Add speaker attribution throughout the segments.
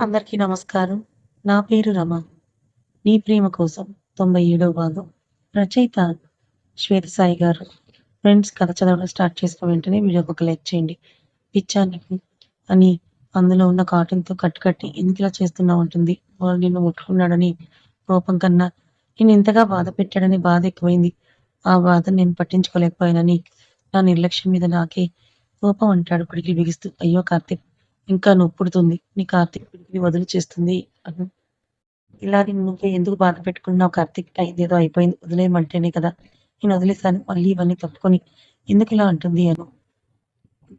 Speaker 1: అందరికీ నమస్కారం. నా పేరు రమ. నీ ప్రేమ కోసం తొంభై ఏడవ భాగం. రచయిత శ్వేత సాయి గారు. ఫ్రెండ్స్ కథ చదవడం స్టార్ట్ చేసిన వెంటనే వీడియోకి ఒక లైక్ చేయండి. పిచ్చా అని అందులో ఉన్న కాటన్‌తో కట్టుకట్టి ఇంతలా చేస్తున్నావు ఉంటుంది వాళ్ళు నిన్ను ముట్టుకున్నాడని కోపం కన్నా నేను ఇంతగా బాధ పెట్టాడని బాధ ఎక్కువైంది. ఆ బాధ నేను పట్టించుకోలేకపోయానని నా నిర్లక్ష్యం మీద నాకే కోపం అంటాడు పడికి బిగిస్తూ. అయ్యో కార్తీక్! ఇంకా నొప్పుడుతుంది. నీ కార్తీక్ పిడికిని వదులు చేస్తుంది అను. ఇలా నిన్ను నువ్వే ఎందుకు బాధ పెట్టుకున్నావు కార్తీక్? అయిందేదో అయిపోయింది. వదిలేయమంటేనే కదా నేను వదిలేశాను. మళ్ళీ ఇవన్నీ తప్పుకొని ఎందుకిలా అంటుంది అను.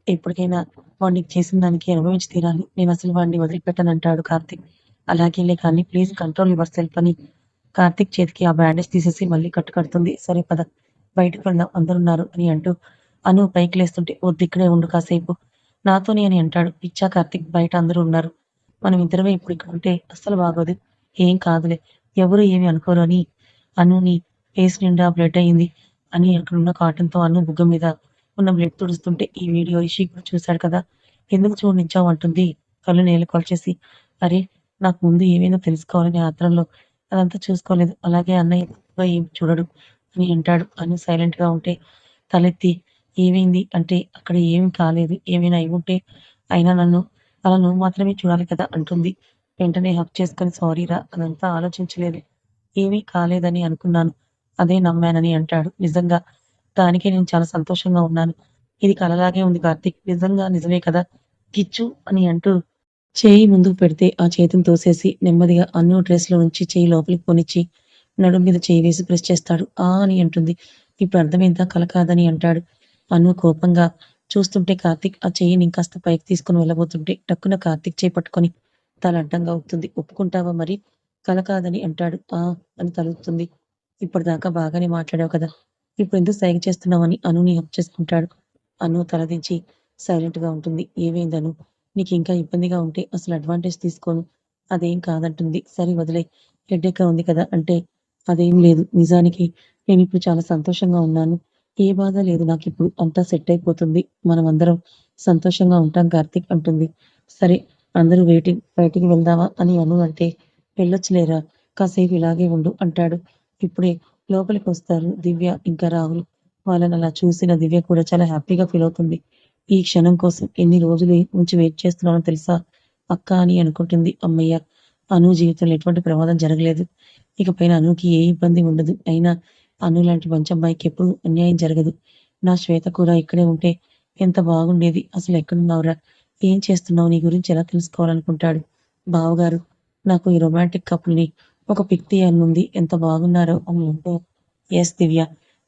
Speaker 1: ఎప్పటికైనా వాడు నీకు చేసిన దానికి అనుభవించి తీరాలి. నేను అసలు వాడిని వదిలిపెట్టనంటాడు కార్తీక్. అలాగేలే కానీ ప్లీజ్ కంట్రోల్ యువర్ సెల్ఫ్ అని కార్తీక్ చేతికి ఆ బ్యాండేజ్ తీసేసి మళ్ళీ కట్టు కడుతుంది. సరే పద బయటకు వెళ్దాం అందరున్నారు అని అంటూ అను పైకి లేస్తుంటే వద్దు ఇక్కడే ఉండు కాసేపు నాతోని అని అంటాడు. పిచ్చా కార్తీక్ బయట అందరూ ఉన్నారు. మనం ఇద్దరమే ఇప్పుడు ఇక్కడ ఉంటే అస్సలు బాగోదు. ఏం కాదులే ఎవరు ఏమి అనుకోరు అని అనుని ఫేస్ నిండా బ్లడ్ అయింది అని అక్కడ ఉన్న కాటన్‌తో అను బుగ్గ మీద ఉన్న బ్లడ్ తుడుస్తుంటే ఈ వీడియో ఇషి కూడా చూశాడు కదా! ఎందుకు చూడనిచ్చావు అంటుంది కళ్ళు నేలకొల్చేసి. అరే! నాకు ముందు ఏమైనా తెలుసుకోవాలని ఆత్రంలో అదంతా చూసుకోలేదు. అలాగే అన్నయ్య ఏమి చూడడు అని అంటాడు. అని సైలెంట్‌గా ఉంటే తలెత్తి ఏమైంది అంటే అక్కడ ఏమీ కాలేదు. ఏమైనా అయి ఉంటే అయినా నన్ను అలా నువ్వు మాత్రమే చూడాలి కదా అంటుంది. వెంటనే హక్ చేసుకొని సారీరా అదంతా ఆలోచించలేదు. ఏమీ కాలేదని అనుకున్నాను. అదే నమ్మానని అంటాడు. నిజంగా దానికే నేను చాలా సంతోషంగా ఉన్నాను. ఇది కలలాగే ఉంది కార్తీక్. నిజంగా నిజమే కదా! కిచ్చు అని అంటూ చేయి ముందుకు పెడితే ఆ చేతిని తోసేసి నెమ్మదిగా అను డ్రెస్‌లో నుంచి చేయి లోపలికి కొనిచ్చి నడుం మీద చేయి వేసి ప్రెస్ చేస్తాడు. ఆ అని అంటుంది. ఇప్పుడు అర్థమైందా కల కాదని అంటాడు. అను కోపంగా చూస్తుంటే కార్తీక్ ఆ చెయ్యిని ఇంకాస్త పైకి తీసుకొని వెళ్ళబోతుంటే టక్కున కార్తిక్ చెయ్యి పట్టుకొని తల అడ్డంగా అవుతుంది ఒప్పుకుంటావా మరి? కల కాదని అంటాడు. ఆ అని తలుగుతుంది ఇప్పటిదాకా బాగానే మాట్లాడావు కదా! ఇప్పుడు ఎందుకు సైగ చేస్తున్నావని అనుని హెల్ప్ చేసుకుంటాడు. అను తలదించి సైలెంట్గా ఉంటుంది. ఏమైందను నీకు ఇంకా ఇబ్బందిగా ఉంటే అసలు అడ్వాంటేజ్ తీసుకోను. అదేం కాదంటుంది. సరే హెడ్ హెడేక్‌గా ఉంది కదా! అంటే అదేం లేదు. నిజానికి నేను ఇప్పుడు చాలా సంతోషంగా ఉన్నాను. ఏ బాధ లేదు నాకు ఇప్పుడు అంతా సెట్ అయిపోతుంది. మనం అందరం సంతోషంగా ఉంటాం కార్తీక్ అంటుంది. సరే అందరూ వెయిటింగ్. బయటికి వెళ్దామా అని అను అంటే వెళ్ళొచ్చులేరా! కాసేపు ఇలాగే ఉండు అంటాడు. ఇప్పుడే లోపలికి వస్తారు దివ్య ఇంకా రాహుల్. వాళ్ళని అలా చూసిన దివ్య కూడా చాలా హ్యాపీగా ఫీల్ అవుతుంది ఈ క్షణం కోసం ఎన్ని రోజులు నుంచి వెయిట్ చేస్తున్నానో తెలుసా అక్క అని అనుకుంటుంది. అమ్మయ్య అను జీవితంలో ఎటువంటి ప్రమాదం జరగలేదు. ఇకపైన అనుకి ఏ ఇబ్బంది ఉండదు. అయినా అను లాంటి మంచి అమ్మాయికి అన్యాయం జరగదు. నా శ్వేత కూడా ఇక్కడే ఉంటే ఎంత బాగుండేది. అసలు ఎక్కడున్నావురా? ఏం చేస్తున్నావు? నీ గురించి ఎలా తెలుసుకోవాలనుకుంటాడు. బావగారు నాకు ఈ రొమాంటిక్ కపుల్‌ని ఒక పిక్ తీయనుంది ఎంత బాగున్నారో అని అంటే ఎస్ దివ్య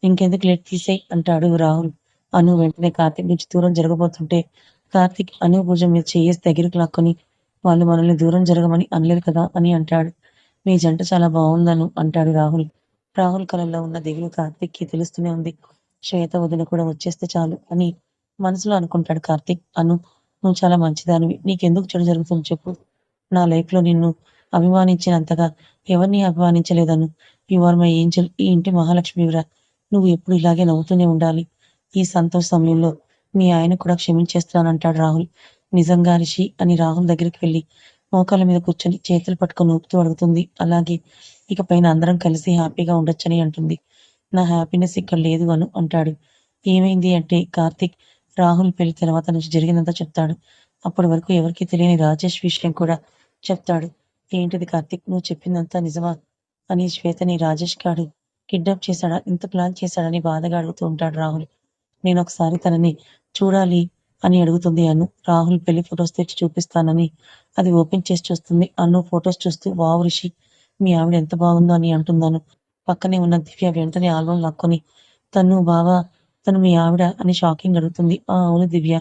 Speaker 1: ఇంకెందుకు లేట్ తీసేయ్ అంటాడు రాహుల్. అను వెంటనే కార్తీక్ నుంచి దూరం జరగబోతుంటే కార్తీక్ అను భుజం మీద చేయేసి దగ్గరికి లాక్కొని వాళ్ళు మనల్ని దూరం జరగమని అనలేదు కదా అని అంటాడు. మీ జంట చాలా బాగుందను అంటాడు రాహుల్. రాహుల్ కళల్లో ఉన్న దిగులు కార్తీక్‌కి తెలుస్తూనే ఉంది. శ్వేత వదిన కూడా వచ్చేస్తే చాలు అని మనసులో అనుకుంటాడు కార్తిక్ అను నువ్వు చాలా మంచిదానివి. నీకెందుకు చెడు జరుగుతుంది చెప్పు. నా లైఫ్లో నిన్ను అభిమానించినంతగా ఎవరిని అభిమానించలేదను. యు ఆర్ మై ఏంజల్ ఈ ఇంటి మహాలక్ష్మివిరా. నువ్వు ఎప్పుడు ఇలాగే నవ్వుతూనే ఉండాలి. ఈ సంతోష సమయంలో మీ ఆయన కూడా క్షమించేస్తానంటాడు రాహుల్. నిజంగా రిషి అని రాహుల్ దగ్గరికి వెళ్ళి మోకాళ్ళ మీద కూర్చొని చేతులు పట్టుకొని ఊపుతూ అడుగుతుంది. అలాగే ఇక పైన అందరం కలిసి హ్యాపీగా ఉండొచ్చని అంటుంది. నా హ్యాపీనెస్ ఇక్కడ లేదు అను అంటాడు. ఏమైంది అంటే కార్తిక్ రాహుల్ పెళ్ళి తర్వాత నుంచి జరిగిందంతా చెప్తాడు. అప్పటి వరకు ఎవరికీ తెలియని రాజేష్ విషయం కూడా చెప్తాడు. ఏంటిది కార్తిక్ నువ్వు చెప్పిందంతా నిజమా? అని శ్వేతని రాజేష్ గాడు కిడ్నాప్ చేశాడా? ఇంత ప్లాన్ చేశాడని బాధగా అడుగుతూ ఉంటాడు రాహుల్. నేను ఒకసారి తనని చూడాలి అని అడుగుతుంది అను. రాహుల్ పెళ్ళి ఫొటోస్ తెచ్చి చూపిస్తానని అది ఓపెన్ చేసి చూస్తుంది. అను ఫొటోస్ చూస్తూ వావ్ రిషి మీ ఆవిడ ఎంత బాగుందో అని అంటున్నాను పక్కనే ఉన్న దివ్య వెంటనే ఆల్బమ్ లాక్కొని తను బావా తను మీ ఆవిడ అని షాకింగ్ అడుగుతుంది. ఆ అవును దివ్య.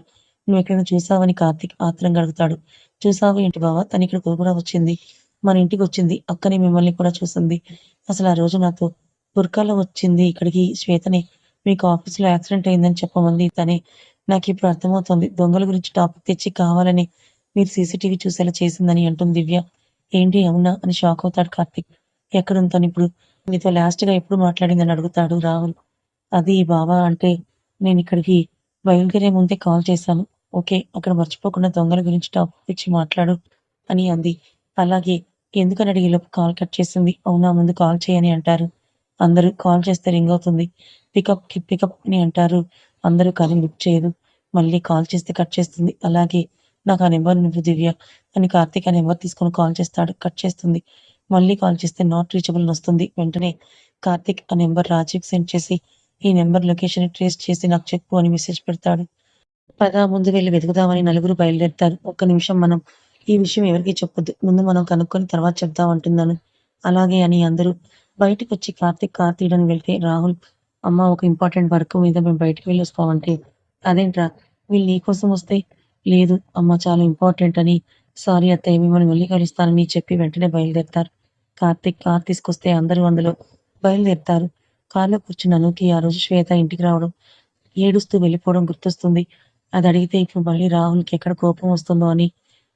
Speaker 1: నువ్వు ఎక్కడైనా చూసావని కార్తీక్ ఆత్రంగా అడుగుతాడు. చూసావు ఏంటి బావా ఇక్కడ కూడా వచ్చింది. మన ఇంటికొచ్చింది. అక్కనే మిమ్మల్ని కూడా చూసింది. అసలు ఆ రోజు నాతో బుర్కాలో వచ్చింది ఇక్కడికి శ్వేతనే. మీకు ఆఫీస్‌లో యాక్సిడెంట్ అయిందని చెప్పమంది తనే. నాకు ఇప్పుడు అర్థమవుతుంది దొంగల గురించి టాపిక్ తెచ్చి కావాలని మీరు సీసీటీవీ చూసేలా చేసిందని అంటుంది దివ్య. ఏంటి అవునా అని షాక్ అవుతాడు కార్తిక్ ఎక్కడుంది ఇప్పుడు నీతో లాస్ట్‌గా ఎప్పుడు మాట్లాడిందని అడుగుతాడు రాహుల్. అది బావా అంటే నేను ఇక్కడికి బయలుదేరే ముందే కాల్ చేశాను. ఓకే. అక్కడ మర్చిపోకుండా దొంగల గురించి టాపిక్ తెచ్చి మాట్లాడు అని అంది. అలాగే ఎందుకని అడిగేలోపు కాల్ కట్ చేసింది. అవునా ముందు కాల్ చేయని అంటారు. అందరూ కాల్ చేస్తే రింగ్ అవుతుంది. పికప్కి పికప్ అని అంటారు. అందరూ కానీ లిఫ్ట్ చేయదు. మళ్ళీ కాల్ చేస్తే కట్ చేస్తుంది. అలాగే నాకు ఆ నెంబర్ నువ్వు దివ్య అని కార్తీక్ ఆ నెంబర్ తీసుకొని కాల్ చేస్తాడు. కట్ చేస్తుంది. మళ్ళీ కాల్ చేస్తే నాట్ రీచబుల్ వస్తుంది. వెంటనే కార్తీక్ ఆ నెంబర్ రాజీవ్ సెండ్ చేసి ఈ నెంబర్ లొకేషన్ ట్రేస్ చేసి నాకు చెప్పు అని మెసేజ్ పెడతాడు. పద ముందు వెళ్ళి వెతుకుదామని నలుగురు బయలుదేరుతారు ఒక్క నిమిషం మనం ఈ విషయం ఎవరికి చెప్పొద్దు. ముందు మనం కనుక్కొని తర్వాత చెప్దాం అంటుందను. అలాగే అని అందరూ బయటికొచ్చి కార్తీక్ కార్ తీయడానికి వెళ్తే రాహుల్ అమ్మ ఒక ఇంపార్టెంట్ వర్క్ మీద మేము బయటకు వెళ్ళొస్తామంటే అదేంట్రా వీళ్ళు నీకోసం వస్తే లేదు అమ్మ చాలా ఇంపార్టెంట్ అని సారీ అత్తయ్య మిమ్మల్ని మళ్ళీ కలుస్తానని చెప్పి వెంటనే బయలుదేరతారు. కార్తీక్ కార్ తీసుకొస్తే అందరూ అందులో బయలుదేరతారు. కార్‌లో కూర్చున్న అనుకి ఆ రోజు శ్వేత ఇంటికి రావడం, ఏడుస్తూ వెళ్ళిపోవడం గుర్తొస్తుంది. అది అడిగితే ఇప్పుడు మళ్ళీ రాహుల్‌కి ఎక్కడ కోపం వస్తుందో అని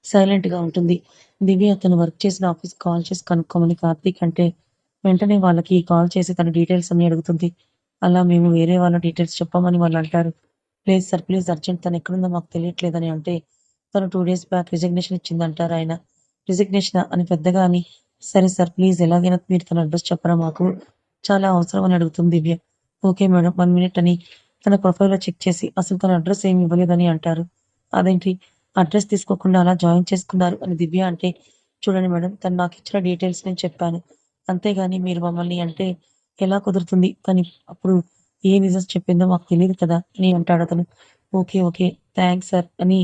Speaker 1: సైలెంట్‌గా ఉంటుంది. దివ్య అతను వర్క్ చేసిన ఆఫీస్ కాల్ చేసి కనుక్కోమని కార్తీక్ అంటే వెంటనే వాళ్ళకి కాల్ చేసి తన డీటెయిల్స్ అన్ని అడుగుతుంది. అలా మేము వేరే వాళ్ళ డీటెయిల్స్ చెప్పమని వాళ్ళు అంటారు. ప్లీజ్ సార్ ప్లీజ్ అర్జెంట్ తను ఎక్కడుందో మాకు తెలియట్లేదని అంటే తను టూ డేస్ బ్యాక్ రిజిగ్నేషన్ ఇచ్చిందంటారాయన. రిజిగ్నేషన్ అని పెద్దగా అని సరే సార్ ప్లీజ్ ఎలాగైనా మీరు తన అడ్రస్ చెప్పరా మాకు చాలా అవసరం అని అడుగుతుంది Divya. Okay madam one minute అని తన ప్రొఫైల్‌లో చెక్ చేసి అసలు తన అడ్రస్ ఏమి ఇవ్వలేదని అంటారు. అదేంటి అడ్రస్ తీసుకోకుండా అలా జాయిన్ చేసుకున్నారు అని దివ్య అంటే చూడండి మేడం తను నాకు ఇచ్చిన డీటెయిల్స్ నేను చెప్పాను. అంతేగాని మీరు మమ్మల్ని అంటే ఎలా కుదురుతుంది? తను అప్పుడు ఏ రీజన్స్ చెప్పిందో మాకు తెలియదు కదా! అని అంటాడు అతను ఓకే. ఓకే. థ్యాంక్స్ సార్ అని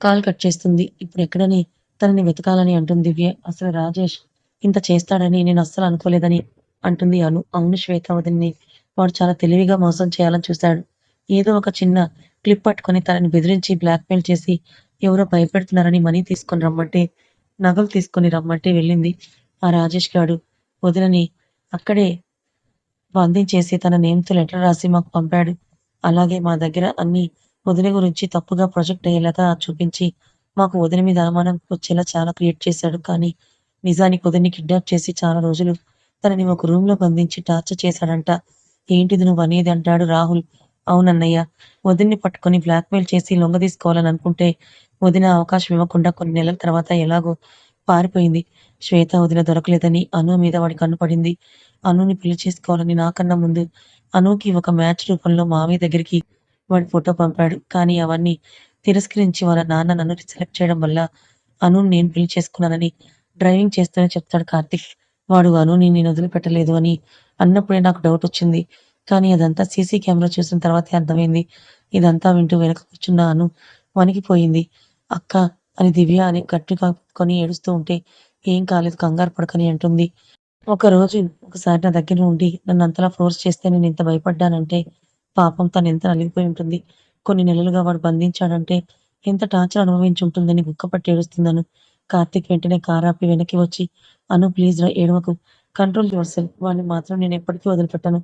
Speaker 1: కాల్ కట్ చేస్తుంది. ఇప్పుడు ఎక్కడని తనని వెతకాలని అంటుంది దివ్య. అసలు రాజేష్ ఇంత చేస్తాడని నేను అస్సలు అనుకోలేదని అంటుంది అను. అవును శ్వేత వాడు చాలా తెలివిగా మోసం చేయాలని చూశాడు. ఏదో ఒక చిన్న క్లిప్ పట్టుకొని తనని బెదిరించి బ్లాక్‌మెయిల్ చేసి ఎవరో భయపెడుతున్నారని మనీ తీసుకొని రమ్మంటే నగలు తీసుకొని రమ్మంటే వెళ్ళింది. ఆ రాజేష్ గాడు వదినని అక్కడే బంధించేసి తన నేమ్‌తో లెటర్ రాసి మాకు పంపాడు. అలాగే మా దగ్గర అన్ని వదిన గురించి తప్పుగా ప్రొజెక్ట్ అయ్యేలాగా చూపించి మాకు వదిన మీద అనుమానం వచ్చేలా చాలా క్రియేట్ చేశాడు. కానీ నిజానికి వదిన్ని కిడ్నాప్ చేసి చాలా రోజులు తనని ఒక రూమ్లో బంధించి టార్చర్ చేశాడంట. ఏంటిది నువ్వనేది అంటాడు రాహుల్. అవునన్నయ్య. వదిన్ని పట్టుకొని బ్లాక్‌మెయిల్ చేసి లొంగదీసుకోవాలని అనుకుంటే వదిన అవకాశం ఇవ్వకుండా కొన్ని నెలల తర్వాత ఎలాగో పారిపోయింది. శ్వేత వదిన దొరకలేదని అను మీద వాడి కన్ను పడింది. అనుని పెళ్ళి చేసుకోవాలని నాకన్నా ముందు అనుకి ఒక మ్యాచ్ రూపంలో మామయ్య దగ్గరికి వాడి ఫోటో పంపాడు. కానీ అవన్నీ తిరస్కరించి వాళ్ళ నాన్న నన్ను సెలెక్ట్ చేయడం వల్ల అను నేను పెళ్ళి చేసుకున్నానని డ్రైవింగ్ చేస్తూనే చెప్తాడు కార్తిక్ వాడు అనుని నేను వదిలిపెట్టలేదు అని అన్నప్పుడే నాకు డౌట్ వచ్చింది కానీ అదంతా సీసీ కెమెరా చూసిన తర్వాతే అర్థమైంది. ఇదంతా వింటూ వెనక కూర్చున్న అను వణికిపోయింది. అక్క అని దివ్య అని గట్టి పట్టుకొని ఏడుస్తూ ఉంటే ఏం కాలేదు కంగారు పడకని అంటుంది. ఒకరోజు ఒకసారి నా దగ్గర ఉండి నన్ను అంతలా ఫోర్స్ చేస్తే నేను ఇంత భయపడ్డానంటే పాపం తను ఎంత నలిగిపోయి ఉంటుంది. కొన్ని నెలలుగా వాడు బంధించాడంటే ఎంత టార్చర్ అనుభవించుంటుందని గుక్కపట్టి ఏడుస్తుందను. కార్తీక్ వెంటనే కారాపి వెనక్కి వచ్చి అను ప్లీజ్ రా ఏడవకు. Control yourself. వాడిని మాత్రం నేను ఎప్పటికీ వదిలిపెట్టను.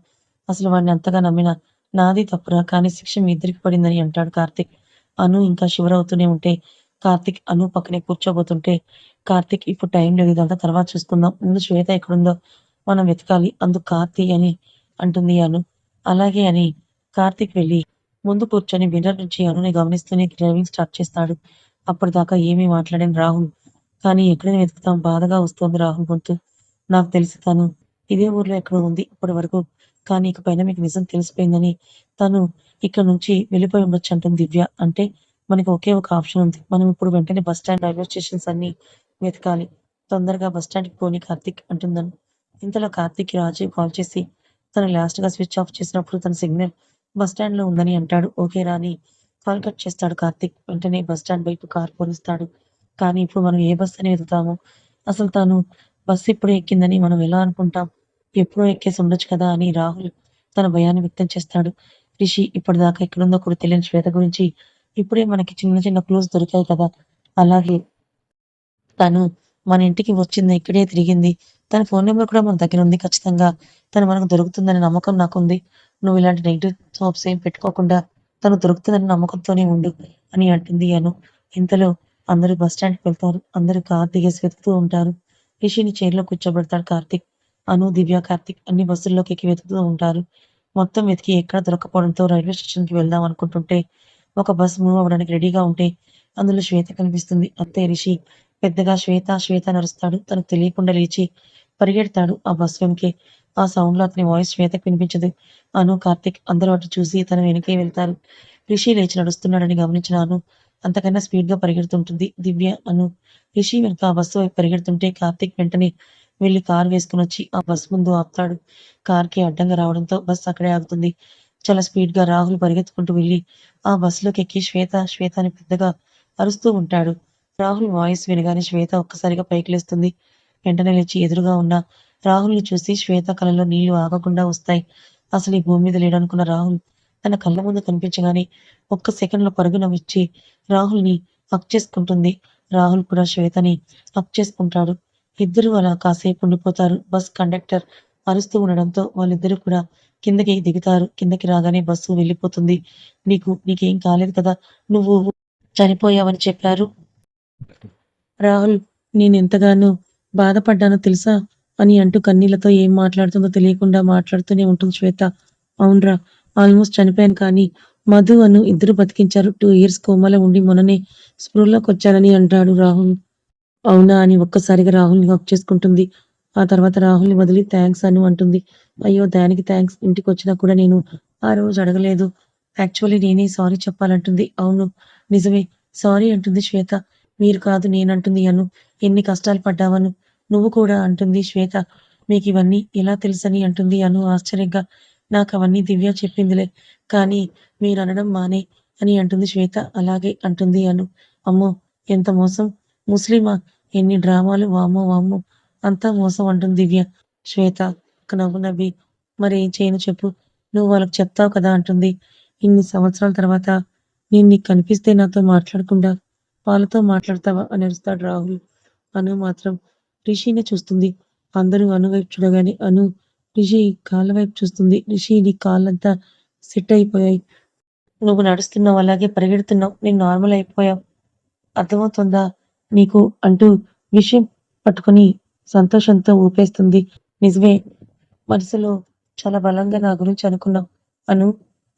Speaker 1: అసలు వాడిని అంతగా నమ్మిన నాది తప్పురా కానీ శిక్ష మీ ఇద్దరికి పడిందని అంటాడు కార్తీక్. అను ఇంకా షివర్ అవుతూనే ఉంటే కార్తిక్ అను పక్కనే కూర్చోబోతుంటే కార్తిక్ ఇప్పుడు టైం లేదు ఇదంతా తర్వాత చూసుకుందాం. ముందు శ్వేత ఎక్కడుందో మనం వెతకాలి. అందుకు కార్తి అని అంటుంది అను. అలాగే అని కార్తిక్ వెళ్ళి ముందు కూర్చొని మిర్రర్ నుంచి అనుని గమనిస్తూనే డ్రైవింగ్ స్టార్ట్ చేస్తాడు. అప్పటిదాకా ఏమీ మాట్లాడని రాహుల్ కానీ ఎక్కడైనా వెతుకుతాం బాధగా వస్తోంది రాహుల్ గొంతు. నాకు తెలుసు తను ఇదే ఊర్లో ఎక్కడో ఉంది ఇప్పటి వరకు. కానీ ఇకపైన మీకు నిజం తెలిసిపోయిందని తను ఇక్కడ నుంచి వెళ్ళిపోయి ఉండొచ్చు అంటుంది దివ్య. అంటే మనకి ఒకే ఒక ఆప్షన్ ఉంది. మనం ఇప్పుడు వెంటనే బస్ స్టాండ్, రైల్వే స్టేషన్స్ అన్ని వెతకాలి. తొందరగా బస్ స్టాండ్‌కి పోనీ కార్తీక్ అంటుందని ఇంతలో కార్తిక్ రాజీవ్ కాల్ చేసి తను లాస్ట్‌గా స్విచ్ ఆఫ్ చేసినప్పుడు తన సిగ్నల్ బస్ స్టాండ్‌లో ఉందని అంటాడు. ఓకే రాని కాల్ కట్ చేస్తాడు కార్తీక్. వెంటనే బస్ స్టాండ్ వైపు కారు పోనిస్తాడు. కానీ ఇప్పుడు మనం ఏ బస్ అని వెతుతాము అసలు తను బస్సు ఇప్పుడు ఎక్కిందని మనం ఎలా అనుకుంటాం? ఎప్పుడో ఎక్కేసి ఉండొచ్చు కదా అని రాహుల్ తన భయాన్ని వ్యక్తం చేస్తాడు. రిషి ఇప్పటిదాకా ఎక్కడుందో కూడా తెలియని శ్వేత గురించి ఇప్పుడే మనకి చిన్న చిన్న క్లూస్ దొరికాయి కదా! అలాగే తను మన ఇంటికి వచ్చింది. ఇక్కడే తిరిగింది. తన ఫోన్ నెంబర్ కూడా మన దగ్గర ఉంది. ఖచ్చితంగా తను మనకు దొరుకుతుందనే నమ్మకం నాకుంది. నువ్వు ఇలాంటి నెగిటివ్ హోప్స్ ఏం పెట్టుకోకుండా తను దొరుకుతుందనే నమ్మకంతోనే ఉండు అని అంటుంది అను. ఇంతలో అందరూ బస్ స్టాండ్‌కి వెళ్తారు. అందరూ కారు దిగేసి వెతుకుతూ ఉంటారు. రిషిని చైర్‌లో కూర్చోబెడతాడు కార్తీక్. అను, దివ్య, కార్తీక్ అన్ని బస్సుల్లోకి ఎక్కి వెతుకుతూ ఉంటారు. మొత్తం వెతికి ఎక్కడ దొరకపోవడంతో రైల్వే స్టేషన్‌కి వెళ్దాం అనుకుంటుంటే ఒక బస్ మూవ్ అవ్వడానికి రెడీగా ఉంటే అందులో శ్వేత కనిపిస్తుంది. అత్తే రిషి పెద్దగా శ్వేత శ్వేత నరుస్తాడు తనకు తెలియకుండా లేచి పరిగెడతాడు ఆ బస్ వెంకే ఆ సౌండ్లో అతని వాయిస్ శ్వేతకు వినిపించదు. అను కార్తిక్ అందరూ అటు చూసి తన వెనకే వెళ్తారు. రిషి లేచి నడుస్తున్నాడని గమనించిన అను అంతకన్నా స్పీడ్గా పరిగెడుతుంటుంది. దివ్య అను రిషి వెనుక ఆ బస్సు వైపు పరిగెడుతుంటే కార్తిక్ వెంటనే వెళ్ళి కార్ వేసుకుని వచ్చి ఆ బస్ ముందు ఆపుతాడు. కార్కి అడ్డంగా రావడంతో బస్ అక్కడే ఆగుతుంది. చాలా స్పీడ్గా రాహుల్ పరిగెత్తుకుంటూ వెళ్ళి ఆ బస్సులోకి ఎక్కి శ్వేత శ్వేత అని పెద్దగా అరుస్తూ ఉంటాడు. రాహుల్ వాయిస్ వినగానే శ్వేత ఒక్కసారిగా పైకి లేస్తుంది. వెంటనే లేచి ఎదురుగా ఉన్న రాహుల్ని చూసి శ్వేత కళ్ళలో నీళ్ళు ఆగకుండా వస్తాయి. అసలు ఈ భూమి మీద లేడనుకున్న రాహుల్ తన కళ్ళ ముందు కనిపించగానే ఒక్క సెకండ్లో పరుగున వచ్చి రాహుల్ని హక్ చేసుకుంటుంది. రాహుల్ కూడా శ్వేతని హక్ చేసుకుంటాడు. ఇద్దరు అలా కాసేపు ఉండిపోతారు. బస్ కండక్టర్ అరుస్తూ ఉండడంతో వాళ్ళిద్దరూ కూడా కిందకి దిగుతారు. కిందకి రాగానే బస్సు వెళ్ళిపోతుంది. నీకు నీకేం కాలేదు కదా? నువ్వు చనిపోయావని చెప్పారు. రాహుల్ నేను ఎంతగానో బాధపడ్డానో తెలుసా? అని అంటూ కన్నీళ్ళతో ఏం మాట్లాడుతుందో తెలియకుండా మాట్లాడుతూనే ఉంటుంది శ్వేత. అవునరా ఆల్మోస్ట్ చనిపోయాను కానీ మధు అను ఇద్దరు బతికించారు. టూ ఇయర్స్ కోమాలో ఉండి మొన్ననే స్పృహలోకి వచ్చారని అంటాడు రాహుల్. అవునా అని ఒక్కసారిగా రాహుల్ని హక్ చేసుకుంటుంది. ఆ తర్వాత రాహుల్ని వదిలి థ్యాంక్స్ అను అంటుంది. అయ్యో దానికి థ్యాంక్స్ ఇంటికి వచ్చినా కూడా నేను ఆ రోజు అడగలేదు. యాక్చువల్లీ నేనే సారీ చెప్పాలంటుంది. అవును నిజమే. సారీ అంటుంది శ్వేత. మీరు కాదు నేనంటుంది అను. ఎన్ని కష్టాలు పడ్డావను? నువ్వు కూడా అంటుంది శ్వేత. మీకు ఇవన్నీ ఎలా తెలుసని అంటుంది అను ఆశ్చర్యంగా. నాకు అవన్నీ దివ్య చెప్పిందిలే కానీ మీరు అనడం మానే అని అంటుంది శ్వేత. అలాగే అంటుంది అను. అమ్మో ఎంత మోసం. ముస్లిమా? ఎన్ని డ్రామాలు. వామో వామో అంతా మోసం అంటుంది దివ్య. శ్వేత ఒక నవ్వు నవ్వి మరి ఏం చేయను చెప్పు. నువ్వు వాళ్ళకి చెప్తావు కదా అంటుంది. ఇన్ని సంవత్సరాల తర్వాత నేను నీకు కనిపిస్తే నాతో మాట్లాడకుండా వాళ్ళతో మాట్లాడతావా అని అరుస్తాడు రాహుల్. అను మాత్రం రిషిని చూస్తుంది. అందరూ అను వైపు చూడగానే అను రిషి కాళ్ళ వైపు చూస్తుంది. రిషి నీ కాళ్ళంతా సెట్ అయిపోయాయి. నువ్వు నడుస్తున్నావు అలాగే పరిగెడుతున్నావు. నేను నార్మల్ అయిపోయావు. అర్థమవుతుందా నీకు? అంటూ విషయం పట్టుకొని సంతోషంతో ఊపేస్తుంది. నిజమే మనసులో చాలా బలంగా నా గురించి అనుకున్నావు. అను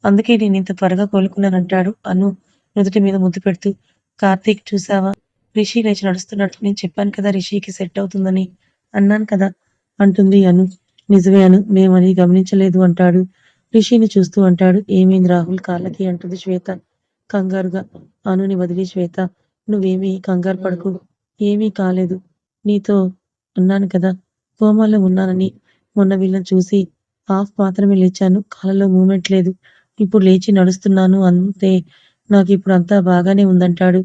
Speaker 1: అందుకే నేను ఇంత త్వరగా కోలుకున్నానంటాడు అను నుదుటి మీద ముద్దు పెడుతూ. కార్తీక్ చూసావా? రిషి లేచి నడుస్తున్నట్టు నేను చెప్పాను కదా రిషికి సెట్ అవుతుందని. అన్నాను కదా అంటుంది అను. నిజమే అను మేమని గమనించలేదు అంటాడు. రిషిని చూస్తూ అంటాడు. ఏమైంది రాహుల్? కాళ్ళకి అంటుంది శ్వేత. కంగారుగా. అనుని వదిలి శ్వేత. నువ్వేమీ కంగారు పడకు. ఏమీ కాలేదు. నీతో అన్నాను కదా. కోమాలో ఉన్నానని మొన్న వీళ్ళని చూసి హాఫ్ మాత్రమే లేచాను. కాళ్ళలో మూమెంట్ లేదు. ఇప్పుడు లేచి నడుస్తున్నాను అంతే. నాకు ఇప్పుడు అంతా బాగానే ఉందంటాడు.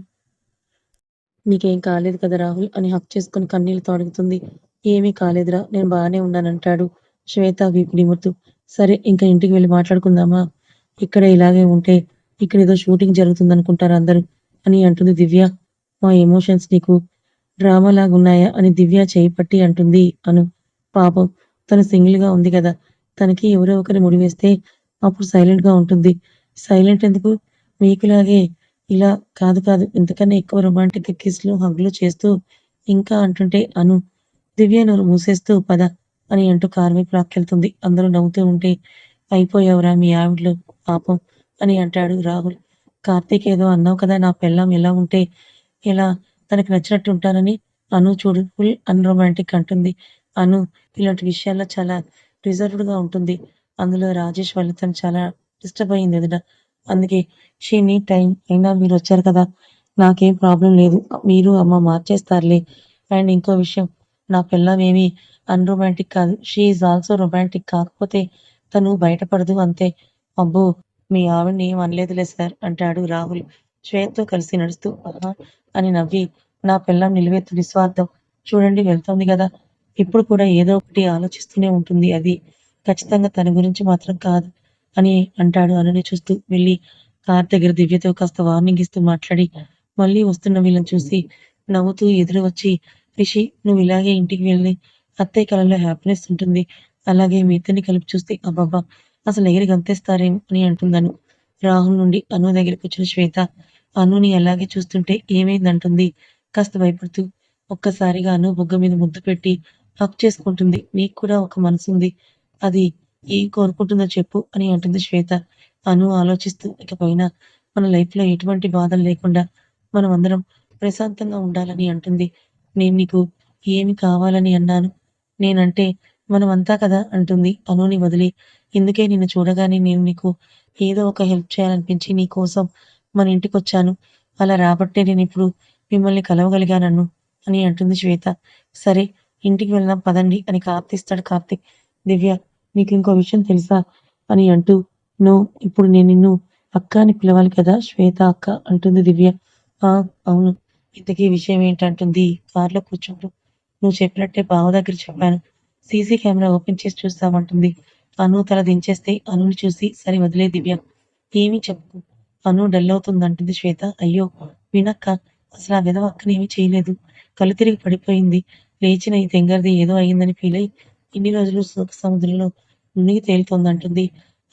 Speaker 1: నీకేం కాలేదు కదా రాహుల్ అని హక్ చేసుకుని కన్నీళ్ళతో అడుగుతుంది ఏమీ కాలేదురా నేను బాగానే ఉన్నానంటాడు శ్వేత వీపు నిమురుతూ సరే ఇంకా ఇంటికి వెళ్ళి మాట్లాడుకుందామా? ఇక్కడ ఇలాగే ఉంటే ఇక్కడ ఏదో షూటింగ్ జరుగుతుంది అనుకుంటారు అందరూ అని అంటుంది దివ్య. మా ఎమోషన్స్ నీకు డ్రామా లాగా ఉన్నాయా అని దివ్య చేయి పట్టి అంటుంది. అను పాపం తను సింగిల్గా ఉంది కదా. తనకి ఎవరో ఒకరు ముడివేస్తే అప్పుడు సైలెంట్గా ఉంటుంది. సైలెంట్ ఎందుకు? మీకులాగే ఇలా కాదు కాదు ఇంతకన్నా ఎక్కువ రొమాంటిక్ కిస్లు హగ్లు చేస్తూ ఇంకా అంటుంటే అను దివ్య నోరు మూసేస్తూ పద అని అంటూ కారు వైపు లాక్కెళ్తుంది. అందరూ నవ్వుతూ ఉంటే అయిపోయావురా మీ ఆవిడలు పాపం అని అంటాడు రాహుల్. కార్తీక్ ఏదో అన్నావు కదా నా పెళ్ళాం ఎలా ఉంటే ఎలా తనకి నచ్చినట్టు ఉంటానని అను చూడు ఫుల్ అన్రొమాంటిక్ అంటుంది. అను ఇలాంటి విషయాల్లో చాలా రిజర్వ్డ్గా ఉంటుంది. అందులో రాజేష్ వల్ల తను చాలా డిస్టర్బ్ అయింది ఎదుట. అందుకే షీ నీ టైం అయినా మీరు వచ్చారు కదా నాకేం ప్రాబ్లం లేదు. మీరు అమ్మ మార్చేస్తారులే. అండ్ ఇంకో విషయం నా పిల్లం ఏమి అన్రొమాంటిక్ కాదు. షీ ఈజ్ ఆల్సో రొమాంటిక్ కాకపోతే తను బయటపడదు అంతే. అబ్బో మీ ఆవిడని ఏం అనలేదులే సార్ అంటాడు రాహుల్. శ్వేతతో కలిసి నడుస్తూ ఆహా అని నవ్వి నా పిల్లం నిలువెత్తు నిస్వార్థం చూడండి వెళ్తోంది కదా. ఇప్పుడు కూడా ఏదో ఒకటి ఆలోచిస్తూనే ఉంటుంది అది. ఖచ్చితంగా తన గురించి మాత్రం కాదు అని అంటాడు అనుని చూస్తూ. వెళ్ళి కార్ దగ్గర దివ్యతో కాస్త వార్నింగ్ ఇస్తూ మాట్లాడి మళ్ళీ వస్తున్న వీళ్ళని చూసి నవ్వుతూ ఎదురు వచ్చి రిషి నువ్వు ఇలాగే ఇంటికి వెళ్ళి అత్తయ్య కళలో హ్యాపీనెస్ ఉంటుంది. అలాగే మీ ఇద్దరిని కలిపి చూస్తే అబ్బబ్బా అసలు ఎగిరి గంతేస్తారేమో అని అంటున్నాను రాహుల్ నుండి అను దగ్గరికి వచ్చిన శ్వేత అనుని అలాగే చూస్తుంటే ఏమైందంటుంది? కాస్త భయపడుతూ ఒక్కసారిగా అను బుగ్గ మీద ముద్దు పెట్టి హక్ చేసుకుంటుంది. నీకు కూడా ఒక మనసు ఉంది అది ఏం కోరుకుంటుందో చెప్పు అని అంటుంది శ్వేత. అను ఆలోచిస్తూ ఇకపోయినా మన లైఫ్లో ఎటువంటి బాధలు లేకుండా మనం అందరం ప్రశాంతంగా ఉండాలని అంటుంది. నేను నీకు ఏమి కావాలని అన్నాను? నేనంటే మనమంతా కదా అంటుంది అనుని వదిలి. ఇందుకే నిన్ను చూడగానే నేను నీకు ఏదో ఒక హెల్ప్ చేయాలనిపించి నీ కోసం మన ఇంటికి వచ్చాను అలా రాబట్టే నేను ఇప్పుడు మిమ్మల్ని కలవగలిగానన్ను అని అంటుంది శ్వేత. సరే ఇంటికి వెళ్దాం పదండి అని కార్తీస్తాడు కార్తీక్. దివ్య నీకు ఇంకో విషయం తెలుసా అని అంటూ నో ఇప్పుడు నేను నిన్ను అక్క అని పిలవాలి కదా శ్వేత అక్క? అంటుంది దివ్య. ఆ అవును. ఇంతకీ విషయం ఏంటంటుంది? కారులో కూర్చుంటూ నువ్వు చెప్పినట్టే బావ దగ్గర చెప్పాను. సీసీ కెమెరా ఓపెన్ చేసి చూస్తామంటుంది. అను తల దించేస్తే అనుని చూసి సరే వదిలే దివ్య. ఏమీ చెప్పు అను డల్ అవుతుందంటుంది శ్వేత. అయ్యో వినక్క అసలు ఆ విధవ అక్కనేమి చేయలేదు. కళ్ళు తిరిగి పడిపోయింది. లేచిన ఈ తెంగర్ది ఏదో అయిందని ఫీల్ అయి ఇన్ని రోజులు సుఖ సముద్రంలో మునిగి తేలుతోందంటుంది.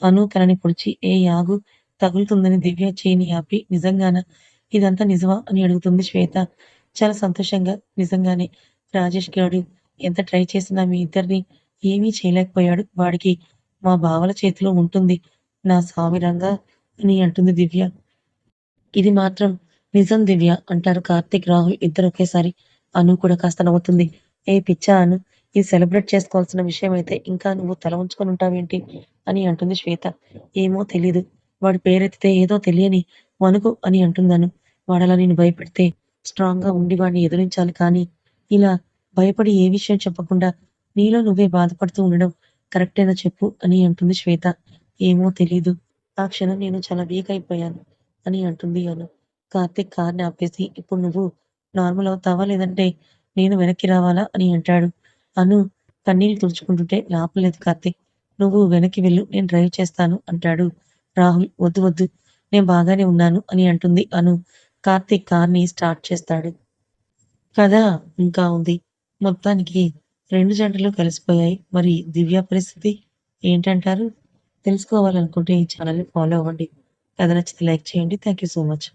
Speaker 1: అను తనని పొడిచి ఏ యాగు తగులుతుందని దివ్య చేయని ఆపి నిజంగానా? ఇదంతా నిజమా? అని అడుగుతుంది శ్వేత. చాలా సంతోషంగా నిజంగానే. రాజేష్ గారు ఎంత ట్రై చేసినా మీ ఇద్దరిని ఏమీ చేయలేకపోయాడు వాడికి. మా బావల చేతిలో ఉంటుంది. నా స్వామి రంగా అని అంటుంది దివ్య. ఇది మాత్రం నిజం దివ్య అంటారు కార్తీక్ రాహుల్ ఇద్దరు ఒకేసారి. అను కూడా కాస్త నవ్వుతుంది. ఏ పిచ్చా అను ఇది సెలబ్రేట్ చేసుకోవాల్సిన విషయం అయితే ఇంకా నువ్వు తల ఉంచుకొని ఉంటావేంటి అని అంటుంది శ్వేత. ఏమో తెలీదు. వాడి పేరెత్తితే ఏదో తెలియని వణుకు అని అంటుందను వాడలా నేను భయపెడితే స్ట్రాంగ్గా ఉండి వాడిని ఎదిరించాలి కానీ ఇలా భయపడి ఏ విషయం చెప్పకుండా నీలో నువ్వే బాధపడుతూ ఉండడం కరెక్టేనా చెప్పు అని అంటుంది శ్వేత. ఏమో తెలీదు. ఆ క్షణం నేను చాలా వీక్ అయిపోయాను అని అంటుంది అను. కార్తిక్ కార్ని ఆపేసి ఇప్పుడు నువ్వు నార్మల్ అవుతావా? లేదంటే నేను వెనక్కి రావాలా? అని అంటాడు. అను కన్నీళ్ళు తుడుచుకుంటుంటే లాపలేదు కార్తిక్ నువ్వు వెనక్కి వెళ్ళు నేను డ్రైవ్ చేస్తాను అంటాడు. రాహుల్ వద్దు వద్దు నేను బాగానే ఉన్నాను అని అంటుంది అను. కార్తిక్ కార్ని స్టార్ట్ చేస్తాడు. కథ ఇంకా ఉంది. మొత్తానికి రెండు జంటలు కలిసిపోయాయి. మరి దివ్య పరిస్థితి ఏంటంటారు? తెలుసుకోవాలనుకుంటే ఈ ఛానల్ని ఫాలో అవ్వండి. కథ నచ్చితే లైక్ చేయండి. Thank you so much